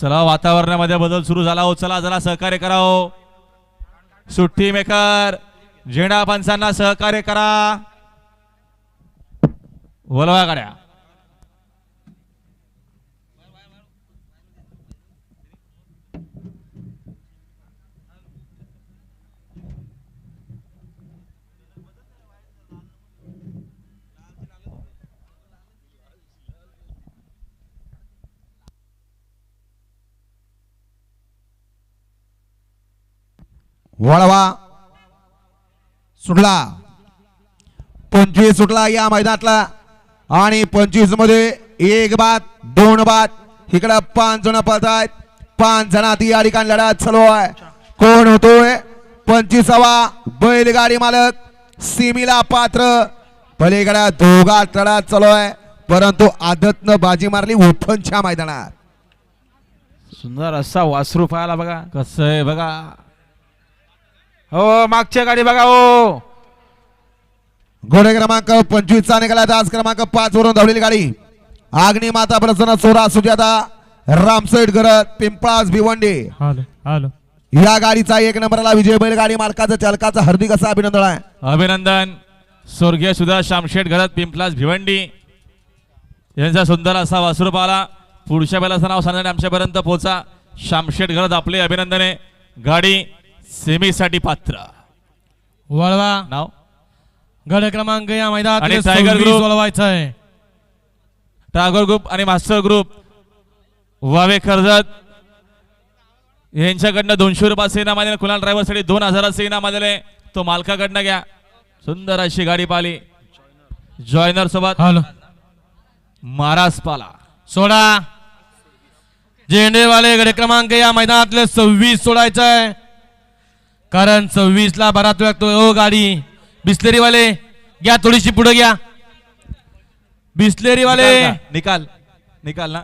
चला वातावरणामध्ये बदल सुरू झाला हो. चला जरा सहकार्य करा हो. सुट्टी मेकर झेंडा पंचांना सहकार्य करा. बोलवा गाड्या. वळवा. सुटला. पंचवीस सुटला या मैदानातला. आणि पंचवीसमध्ये एक बाद दोन बाद. इकडे पाच जण पळत आहेत पाच जणात या ठिकाणी लढत चालू आहे. कोण होतोय? पंचवीसावा बैलगाडी मालक सिमीला पात्र. पलीकडे दोघा लढत चालू आहे. परंतु आदतनं बाजी मारली उफनच्या मैदानात. सुंदर असा वासरू पाहायला बघा. कसं आहे बघा. हो मागच्या गाडी बघा हो. घोडे क्रमांक पंचवीसचा निघाला आज क्रमांक पाच वरून धावलेली गाडी. आग्नी माता प्रसन्न सोरा सुजाता रामसैड गरज पिंपळास भिवंडी. हॅलो हॅलो या गाडीचा एक नंबरला विजय बैलगाडी मालकाचं चालकाचं हार्दिक असं अभिनंदन आहे. अभिनंदन. स्वर्गीय सुधा शामशेठ घरात पिंपलास भिवंडी. यांचा सुंदर असा वासरू पाला. पुढच्या बैलाचं नाव सांगण्याने आमच्यापर्यंत पोहोचा शामशेठ घरात आपले अभिनंदन. आहे गाडी सेमीसाठी पात्र. वळवा. नाव? गड क्रमांक या आणि मैदानात टायगर ग्रुप. वळवायचा आहे. टागोर ग्रुप आणि मास्टर ग्रुप वावे कर्जत. यांच्याकडनं दोनशे रुपयाचे इनाम आलेले कुणाल ड्रायव्हरसाठी दोन हजाराचे इनाम आलेले तो मालकाकडनं घ्या. सुंदर अशी गाडी पाली जॉयनर सोबत. हॅलो. महाराज पाला सोडा. झेंडेवाले गड क्रमांक या मैदानातले सव्वीस सोडायचं आहे. कारण सव्वीस ला बराच लागतो. ओ गाडी. बिस्लेरीवाले घ्या थोडीशी पुढे घ्या. बिस्लेरीवाले. निकाल. निकाल ना.